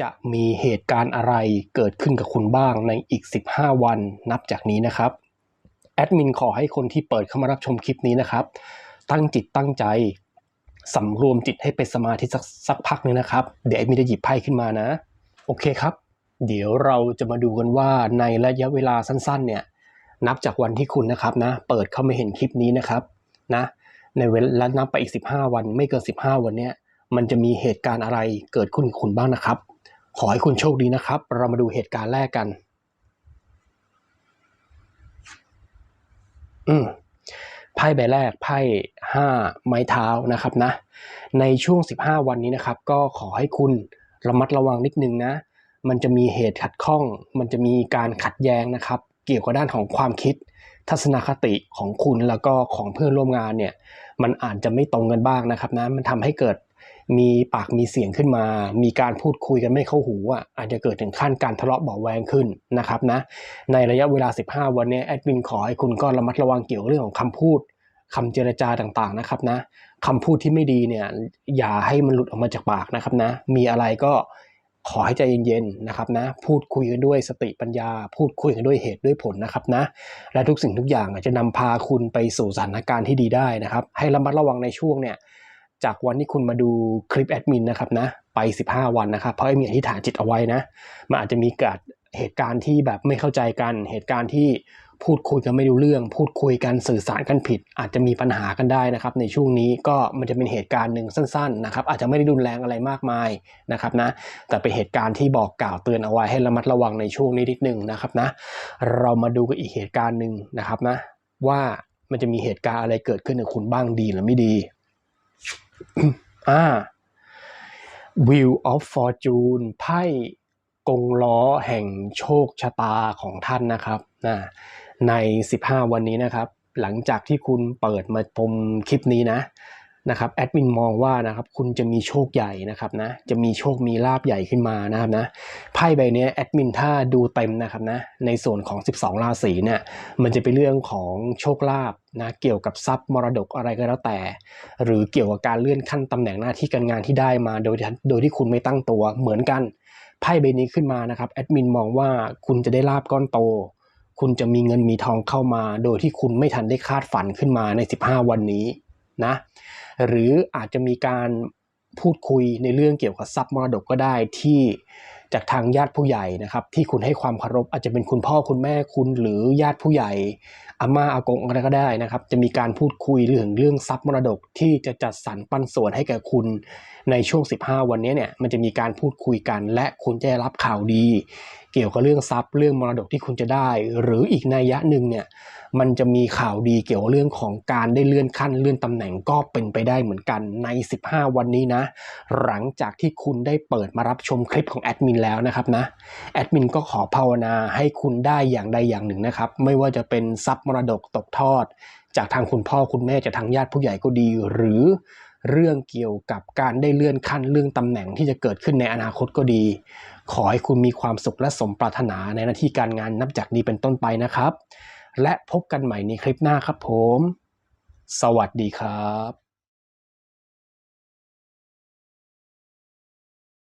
จะมีเหตุการณ์อะไรเกิดขึ้นกับคุณบ้างในอีก 15 วันนับจากนี้นะครับ แอดมินขอให้คนที่เปิดเข้ามารับชมคลิปนี้นะครับ ตั้งจิตตั้งใจสำรวมจิตให้เป็นสมาธิสักสักพักหนึงนะครับ เดี๋ยวแอดมินจะหยิบไพ่ขึ้นมานะ โอเคครับ เดี๋ยวเราจะมาดูกันว่าในระยะเวลาสั้นๆ เนี่ยนับจากวันที่คุณนะครับนะ เปิดเข้ามาเห็นคลิปนี้นะครับนะในเวลานับไปอีก 15 วัน ไม่เกิน 15 วันเนี้ยมันจะมีเหตุการณ์อะไรเกิดขึ้นกับคุณบ้างนะครับ ขอให้คุณโชคดีนะครับ เรามาดูเหตุการณ์แรกกัน อืมไพ่ใบแรกไพ่ห้าไม้เท้านะครับนะ ในช่วง 15 วันนี้นะครับ ก็ขอให้คุณระมัดระวังนิดนึงนะ มันจะมีเหตุขัดข้อง มันจะมีการขัดแย้งนะครับ เกี่ยวกับด้านของความคิด ทัศนคติของคุณแล้วก็ของเพื่อนร่วมงานเนี่ย มันอาจจะไม่ตรงกันบ้างนะครับนะ มันทำให้เกิด มีปากมีเสียงขึ้นมา มีการพูดคุยกันไม่เข้าหูอะอาจจะเกิดถึงขั้นการทะเลาะเบาแวงขึ้นนะครับนะในระยะเวลา 15 วันนี้แอดมินขอให้คุณก็ระมัดระวังเกี่ยวกับเรื่องของคำพูดคำเจรจาต่างๆนะครับนะคำพูดที่ไม่ดีเนี่ยอย่าให้มันหลุดออกมาจากปากนะครับนะ มีอะไรก็ขอให้ใจเย็นๆนะครับนะ พูดคุยกันด้วยสติปัญญา พูดคุยกันด้วยเหตุด้วยผลนะครับนะ และทุกสิ่งทุกอย่างจะนำพาคุณไปสู่สถานการณ์ที่ดีได้นะครับ ให้ระมัดระวังในช่วงเนี่ย จากวันที่คุณมาดูคลิปแอดมินนะครับนะไป 15 วันนะครับ เพราะมีอธิษฐานจิตเอาไว้นะมันอาจจะมีเกิดเหตุการณ์ที่แบบไม่เข้าใจกัน เหตุการณ์ที่พูดคุยกันไม่รู้เรื่อง พูดคุยกันสื่อสารกันผิด อาจจะมีปัญหากันได้นะครับ ในช่วงนี้ก็มันจะเป็นเหตุการณ์หนึ่งสั้นๆนะครับ อาจจะไม่ได้รุนแรงอะไรมากมายนะครับนะ แต่เป็นเหตุการณ์ที่บอกกล่าวเตือนเอาไว้ให้ระมัดระวังในช่วงนี้นิดนึงนะครับนะ เรามาดูกันอีกเหตุการณ์หนึ่งนะครับนะ ว่ามันจะมีเหตุการณ์อะไรเกิดขึ้นกับคุณบ้างดีหรือไม่ดี อ่า Wheel of Fortune ไพ่กงล้อแห่งโชคชะตาของท่านนะครับนะใน 15 วันนี้นะครับ หลังจากที่คุณเปิดมาชมคลิปนี้นะ นะครับแอดมินมองว่านะครับคุณจะมีโชคใหญ่นะครับนะจะมีโชคมีลาบใหญ่ขึ้นมานะครับนะไพ่ใบนี้แอดมินถ้าดูเต็มนะครับนะในส่วนของ 12 ราศีเนี่ยมันจะเป็นเรื่องของโชคลาภนะเกี่ยวกับทรัพย์มรดกอะไรก็แล้วแต่ หรือเกี่ยวกับการเลื่อนขั้นตำแหน่งหน้าที่การงานที่ได้มาโดยโดยที่คุณไม่ตั้งตัวเหมือนกันไพ่ใบนี้ขึ้นมานะครับแอดมินมองว่าคุณจะได้ลาบก้อนโตคุณจะมีเงินมีทองเข้ามา โดยที่คุณไม่ทันได้คาดฝันขึ้นมาใน 15 วันนี้นะ หรืออาจจะมีการพูดคุยในเรื่องเกี่ยวกับทรัพย์มรดกก็ได้ที่จากทางญาติผู้ใหญ่นะครับ ที่คุณให้ความเคารพอาจจะเป็นคุณพ่อคุณแม่คุณหรือญาติผู้ใหญ่อาม่าอากงอะไรก็ได้นะครับ จะมีการพูดคุยเรื่องเรื่องทรัพย์มรดกที่จะจัดสรรปันส่วนให้แก่คุณในช่วง 15 วันนี้เนี่ยมันจะมีการพูดคุยกัน และคุณจะได้รับข่าวดี เกี่ยวกับเรื่องทรัพย์เรื่องมรดกที่คุณจะได้ หรืออีกนัยยะหนึ่งเนี่ยมันจะมีข่าวดีเกี่ยวกับเรื่องของการได้เลื่อนขั้นเลื่อนตำแหน่งก็เป็นไปได้เหมือนกันใน 15 วันนี้นะ หลังจากที่คุณได้เปิดมารับชมคลิปของแอดมินแล้วนะครับนะแอดมินก็ขอภาวนาให้คุณได้อย่างใดอย่างหนึ่งนะครับ ไม่ว่าจะเป็นทรัพย์มรดกตกทอด จากทางคุณพ่อคุณแม่จากทางญาติผู้ใหญ่ก็ดี หรือ เรื่องเกี่ยวกับการได้เลื่อนขั้นเรื่องตำแหน่งที่จะเกิดขึ้นในอนาคตก็ดี ขอให้คุณมีความสุขและสมปรารถนาในหน้าที่การงานนับจากนี้เป็นต้นไปนะครับ และพบกันใหม่ในคลิปหน้าครับผม สวัสดีครับ